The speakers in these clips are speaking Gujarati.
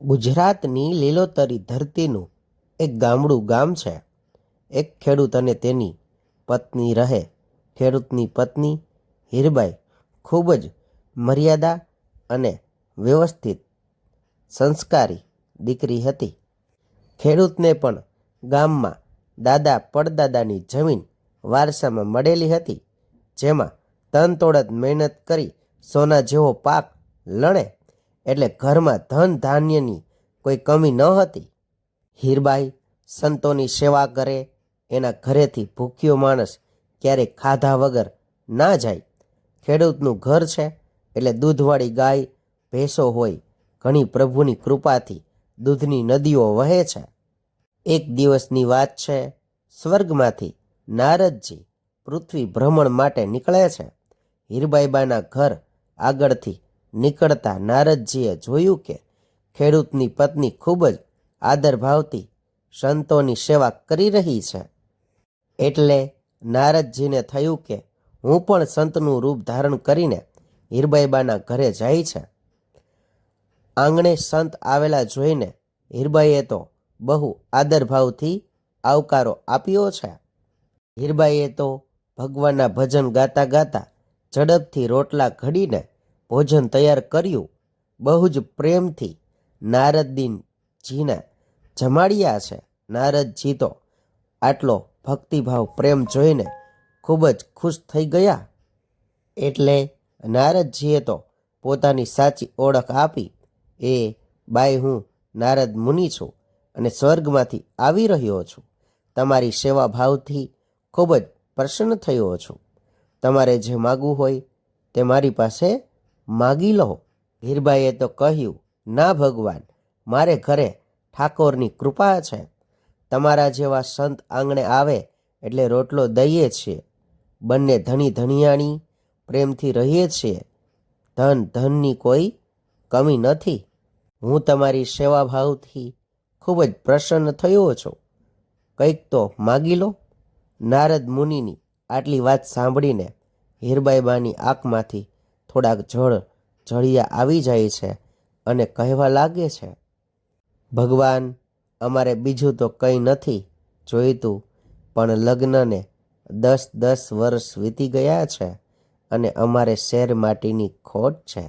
ગુજરાતની લીલોતરી ધરતીનું એક ગામડું ગામ છે. એક ખેડૂત અને તેની પત્ની રહે. ખેડૂતની પત્ની હીરબાઈ ખૂબ જ મર્યાદા અને વ્યવસ્થિત સંસ્કારી દીકરી હતી. ખેડૂતને પણ ગામમાં દાદા પડદાદાની જમીન વારસામાં મળેલી હતી, જેમાં તનતોડત મહેનત કરી સોના જેવો પાક લણે એટલે ઘરમાં ધન ધાન્યની કોઈ કમી ન હતી. હીરબાઈ સંતોની સેવા કરે, એના ઘરેથી ભૂખ્યો માણસ ક્યારેય ખાધા વગર ના જાય. ખેડૂતનું ઘર છે, એટલે દૂધવાળી ગાય, ભેંસો હોય, ઘણી પ્રભુની કૃપાથી દૂધની નદીઓ વહે છે. એક દિવસની વાત છે, સ્વર્ગમાંથી નારદજી પૃથ્વી ભ્રમણ માટે નીકળે છે. હીરબાઈબાના ઘર આગળથી નીકળતા નારદજીએ જોયું કે ખેડૂતની પત્ની ખૂબ જ આદરભાવથી સંતોની સેવા કરી રહી છે. એટલે નારદજીને થયું કે હું પણ સંતનું રૂપ ધારણ કરીને હીરબાઈબાના ઘરે જાય છે. આંગણે સંત આવેલા જોઈને હીરબાઈએ તો બહુ આદરભાવથી આવકારો આપ્યો છે. હીરબાઈએ તો ભગવાનના ભજન ગાતા ગાતા ઝડપથી રોટલા ઘડીને ભોજન તૈયાર કર્યું. બહુ જ પ્રેમથી નારદજીને જમાડ્યા છે. નારદજી તો આટલો ભક્તિભાવ, પ્રેમ જોઈને ખૂબ જ ખુશ થઈ ગયા. એટલે નારદજીએ તો પોતાની સાચી ઓળખ આપી. એ બાઈ, હું નારદ મુનિ છું અને સ્વર્ગમાંથી આવી રહ્યો છું. તમારી સેવા ભાવથી ખૂબ જ પ્રસન્ન થયો છું. તમારે જે માગવું હોય તે મારી પાસે માગી લો હીરબાઈએ તો કહ્યું, ના ભગવાન, મારે ઘરે ઠાકોરની કૃપા છે. તમારા જેવા સંત આંગણે આવે એટલે રોટલો દઈએ છીએ. બંને ધણી ધણિયાણી પ્રેમથી રહીએ છીએ. ધન ધનની કોઈ કમી નથી. હું તમારી સેવા ભાવથી ખૂબ જ પ્રસન્ન થયો છું. કંઈક તો માગી લો. નારદ મુનિની આટલી વાત સાંભળીને હીરબાઈબાની આંખમાંથી થોડાક જળ જળિયા આવી જાય છે અને કહેવા લાગે છે, ભગવાન, અમારે બીજું તો કંઈ નથી જોઈતું, પણ લગ્નને દસ દસ વર્ષ વીતી ગયા છે અને અમારે શેર માટીની ખોટ છે.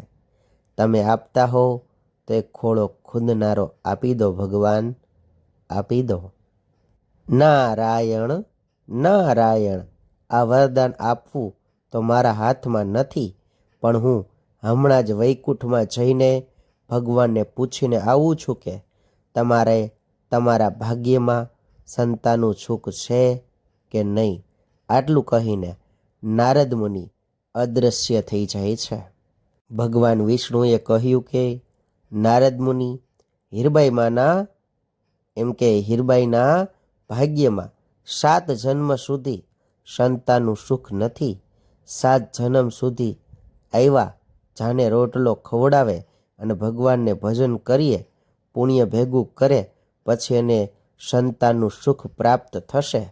તમે આપતા હો તો એ ખોળો ખૂંદનારો આપી દો, ભગવાન, આપી દો. નારાયણ નારાયણ, આ વરદાન આપવું તો મારા હાથમાં નથી પણ હું હમણાં જ વૈકુંઠમાં જઈને ભગવાનને પૂછીને આવું છું કે તમારે તમારા ભાગ્યમાં સંતાનું સુખ છે કે નહીં? આટલું કહીને નારદ મુનિ અદૃશ્ય થઈ જાય છે. ભગવાન વિષ્ણુએ કહ્યું કે, નારદ મુનિ હીરબાઈમાંના એમ કે, હીરબાઈના ભાગ્યમાં સાત જન્મ સુધી સંતાનનું સુખ નથી. સાત જન્મ સુધી આવ્યા. જાને રોટલો ખવડાવે અને ભગવાનને ભજન કરીએ, પુણ્ય ભેગું કરે, પછી એને સંતાનનું સુખ પ્રાપ્ત થશે.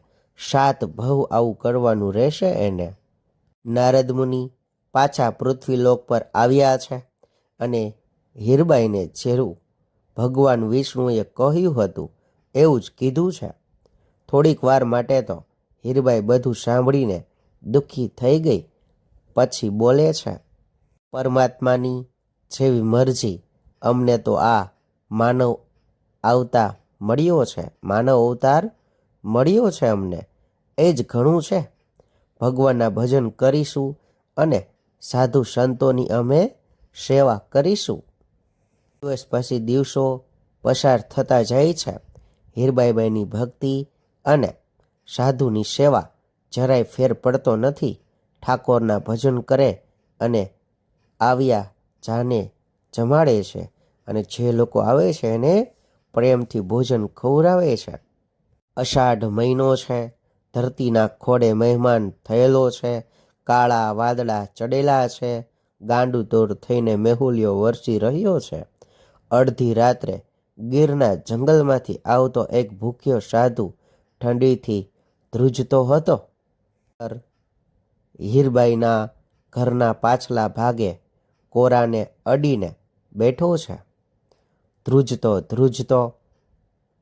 સાત ભવ આવું કરવાનું રહેશે એને. નારદ મુનિ પાછા પૃથ્વીલોક પર આવ્યા છે અને હીરબાઈને જેરું ભગવાન વિષ્ણુએ કહ્યું હતું, એવું જ કીધું છે. થોડીક વાર માટે તો હીરબાઈ બધું સાંભળીને દુઃખી થઈ ગઈ, પછી બોલે છે પરમાત્માની જેવી મરજી, અમને તો આ માનવ આવતા મળ્યો છે. માનવ અવતાર મળ્યો છે અમને. એ જ ઘણું છે. ભગવાનના ભજન કરીશું અને સાધુ સંતોની અમે સેવા કરીશું. દિવસ પછી દિવસો પસાર થતા જાય છે. હીરબાઈબાઈની ભક્તિ અને સાધુની સેવા જરાય ફેર પડતો નથી. ઠાકોરના ભજન કરે અને આવ્યા, જાને જમાડે છે અને જે લોકો આવે છે એને પ્રેમથી ભોજન ખવડાવે છે. અષાઢ મહિનો છે, ધરતીના ખોડે મહેમાન થયેલો છે, કાળા વાદળા ચડેલા છે ગાંડુતોડ થઈને મેહુલિયો વરસી રહ્યો છે. અડધી રાત્રે ગીરના જંગલમાંથી આવતો એક ભૂખ્યો સાધુ ઠંડીથી ધ્રુજતો હતો. હીરબાઈના ઘરના પાછલા ભાગે કોરાને અડીને બેઠો છે. ધ્રુજતો ધ્રુજતો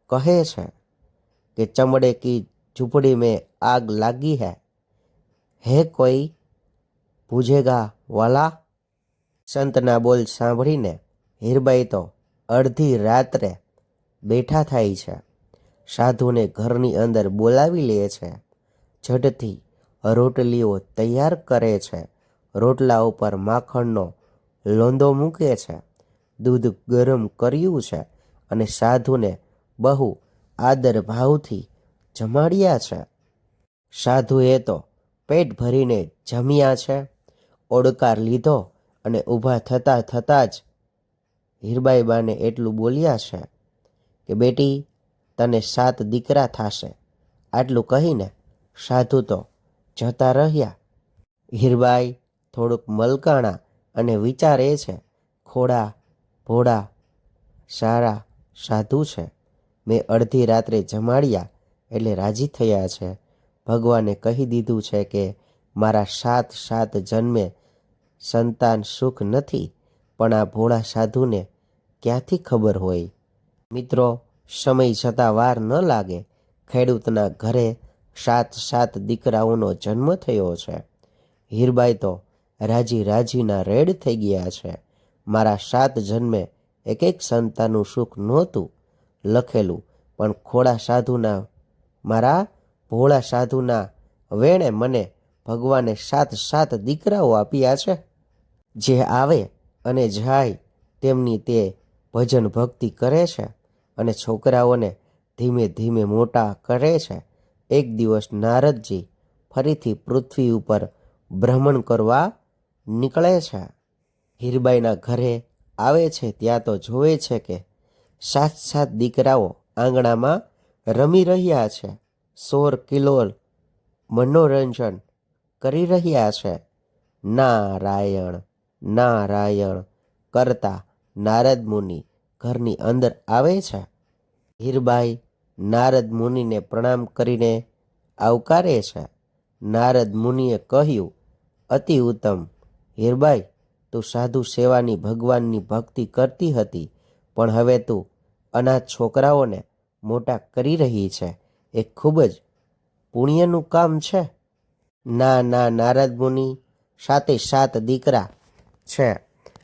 કહે છે કે ચમડે કી ઝૂંપડી મેં આગ લાગી હે. હે કોઈ પૂજેગા વાલા? સંતના બોલ સાંભળીને હીરબાઈ તો અડધી રાત્રે બેઠા થાય છે. સાધુને ઘરની અંદર બોલાવી લે છે. ઝડથી રોટલીઓ તૈયાર કરે છે. રોટલા ઉપર માખણનો લોંદો મૂકે છે. દૂધ ગરમ કર્યું છે અને સાધુને બહુ આદર ભાવથી જમાડ્યા છે. સાધુએ તો પેટ ભરીને જમ્યા છે. ઓડકાર લીધો અને ઊભા થતાં થતાં જ હીરબાઈ બાને એટલું બોલ્યા છે કે, બેટી, તને સાત દીકરા થશે. આટલું કહીને સાધુ તો જતા રહ્યા. હીરબાઈ થોડુંક મલકાણા અને વિચાર એ છે, ખોડા ભોળા સારા, સાધુ છે. મેં અડધી રાત્રે જમાડ્યા એટલે રાજી થયા છે. ભગવાને કહી દીધું છે કે મારા સાત સાત જન્મે સંતાન સુખ નથી, પણ આ ભોળા સાધુને ક્યાંથી ખબર હોય? મિત્રો, સમય જતાં વાર ન લાગે. ખેડૂતના ઘરે સાત સાત દીકરાઓનો જન્મ થયો છે. હીરબાઈ તો રાજી રાજીના રેડ થઈ ગયા છે. મારા સાત જન્મે એક એક સંતાનું સુખ નહોતું લખેલું, પણ ખોડા સાધુના, મારા ભોળા સાધુના વેણે મને ભગવાને સાત સાત દીકરાઓ આપ્યા છે. જે આવે અને જાય તેમની તે ભજન ભક્તિ કરે છે અને છોકરાઓને ધીમે ધીમે મોટા કરે છે. એક દિવસ નારદજી ફરીથી પૃથ્વી ઉપર ભ્રમણ કરવા નીકળે છે. હીરબાઈના ઘરે આવે છે ત્યાં તો જોવે છે કે સાત સાત દીકરાઓ આંગણામાં રમી રહ્યા છે. સોર, કિલોલ, મનોરંજન કરી રહ્યા છે. નારાયણ નારાયણ કરતા નારદ મુનિ ઘરની અંદર આવે છે. હીરબાઈ નારદ મુનિને પ્રણામ કરીને આવકારે છે. નારદ મુનિએ કહ્યું અતિ ઉત્તમ હીરબાઈ, તું સાધુ સેવાની ભગવાનની ભક્તિ કરતી હતી, પણ હવે તું અનાથ છોકરાઓને મોટા કરી રહી છે. એ ખૂબ જ પુણ્યનું કામ છે. ના ના, નારદ મુનિ સાતે સાત દીકરા છે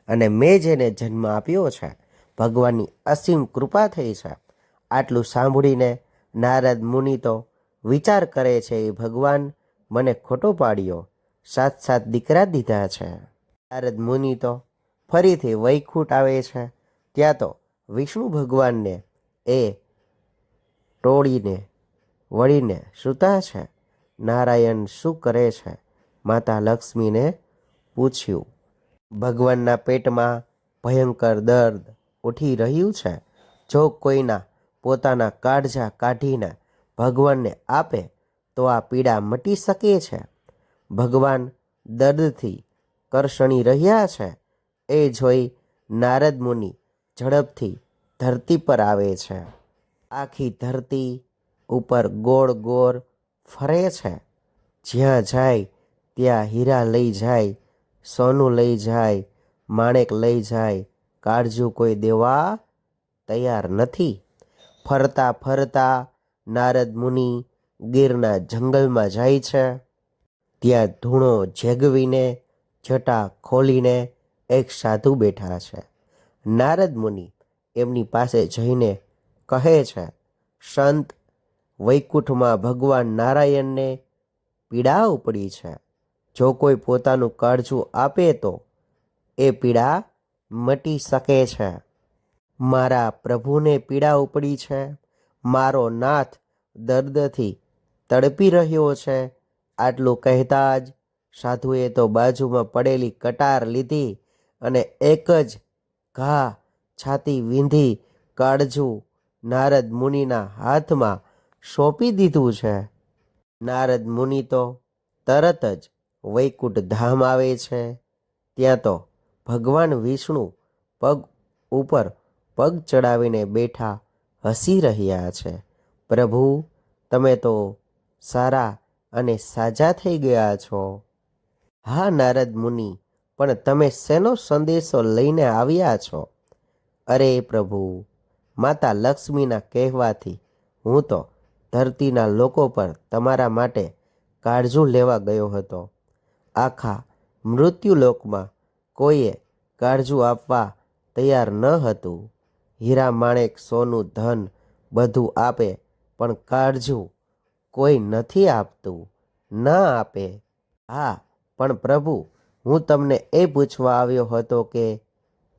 અને મેં જેને જન્મ આપ્યો છે. ભગવાનની અસીમ કૃપા થઈ છે. આટલું સાંભળીને નારદ મુનિ તો વિચાર કરે છે, એ ભગવાન મને ખોટો પાડ્યો. સાત સાત દીકરા દીધા છે. નારદ મુનિ તો ફરીથી વૈકુંઠ આવે છે. ત્યાં તો વિષ્ણુ ભગવાનને એ ટોળીને, વળીને સૂતા છે. નારાયણ શું કરે છે? માતા લક્ષ્મીને પૂછ્યું. ભગવાનના પેટમાં ભયંકર દર્દ ઉઠી રહ્યું છે. જો કોઈના પોતાના કાળજા કાઢીને ભગવાનને આપે, તો આ પીડા મટી શકે છે. ભગવાન દર્દથી કરશણી રહ્યા છે, એ જોઈ નારદ મુનિ ઝડપથી ધરતી પર આવે છે. આખી ધરતી ઉપર ગોળ ગોળ ફરે છે. જ્યાં જાય ત્યાં હીરા લઈ જાય, સોનું લઈ જાય, માણેક લઈ જાય, કાળજું કોઈ દેવા તૈયાર નથી. ફરતા ફરતા નારદ મુનિ ગીરના જંગલમાં જાય છે. ત્યાં ધૂણો જેગવીને, જટા ખોલીને એક સાધુ બેઠા છે. નારદ મુનિ એમની પાસે જઈને કહે છે, સંત, વૈકુંઠમાં ભગવાન નારાયણને પીડા ઉપડી છે. જો કોઈ પોતાનું કાળજું આપે તો એ પીડા મટી શકે છે. મારા પ્રભુને પીડા ઉપડી છે. મારો નાથ દર્દથી તડપી રહ્યો છે. આટલું કહેતા જ સાધુએ તો બાજુમાં પડેલી કટાર લીધી અને એક જ ઘા છાતી વીંધી કાળજું નારદ મુનિના હાથમાં સોંપી દીધું છે. નારદ મુનિ તો તરત જ વૈકુંઠ ધામ આવે છે. ત્યાં તો ભગવાન વિષ્ણુ પગ ઉપર પગ ચડાવીને બેઠા હસી રહ્યા છે. પ્રભુ, તમે તો સારા અને સાજા થઈ ગયા છો? હા, નારદ મુનિ, પણ તમે શેનો સંદેશો લઈને આવ્યા છો? અરે પ્રભુ, માતા લક્ષ્મીના કહેવાથી હું તો ધરતીના લોકો પર તમારા માટે કાળજું લેવા ગયો હતો. આખા મૃત્યુલોકમાં કોઈએ કાળજું આપવા તૈયાર ન હતું. હીરા માણેક સોનું ધન બધું આપે, પણ કાળજું કોઈ નથી આપતું, ન આપે. હા, પણ પ્રભુ, હું તમને એ પૂછવા આવ્યો હતો કે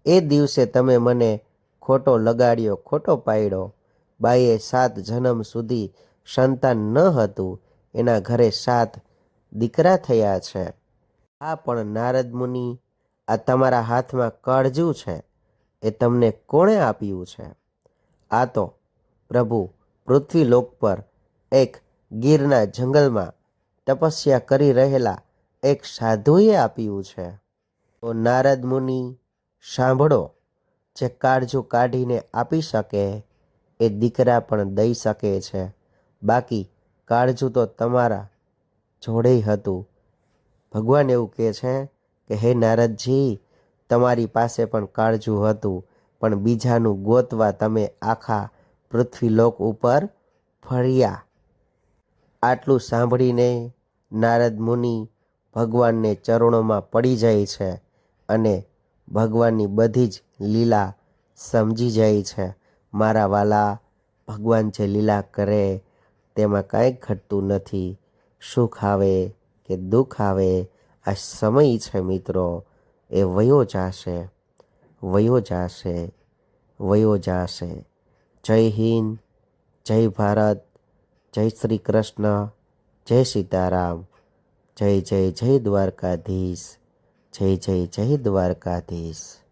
એ દિવસે તમે મને ખોટો લગાડ્યો, ખોટો પાડ્યો. બાઈએ સાત જન્મ સુધી સંતાન ન હતું, એના ઘરે સાત દીકરા થયા છે. આ પણ નારદ મુનિ, આ તમારા હાથમાં કાળજું છે, એ તમને કોણે આપ્યું છે? આ તો પ્રભુ પૃથ્વીલોક પર એક ગીરના જંગલમાં તપસ્યા કરી રહેલા એક સાધુએ આપ્યું છે. તો નારદ મુનિ, સાંભળો, જે કાળજું કાઢીને આપી શકે, એ દીકરા પણ દઈ શકે છે. બાકી કાળજું તો તમારા જોડે હતું. ભગવાન એવું કહે છે કે, હે નારદજી, તમારી પાસે પણ કાળજું હતું, પણ બીજાનું ગોતવા તમે આખા પૃથ્વીલોક ઉપર ફર્યા. આટલું સાંભળીને નારદ મુનિ ભગવાનને ચરણોમાં પડી જાય છે અને ભગવાનની બધી જ લીલા સમજી જાય છે. મારા વાલા, ભગવાન જે લીલા કરે તેમાં કાંઈ ઘટતું નથી. સુખ આવે કે દુઃખ આવે, આ સમય છે મિત્રો. એ વયો જાશે વયો જાશે વયો જાશે. જય હિન્દ, જય ભારત. જય શ્રી કૃષ્ણ જય સીતારામ જય જય જય દ્વારકાધીશ જય જય જય દ્વારકાધીશ.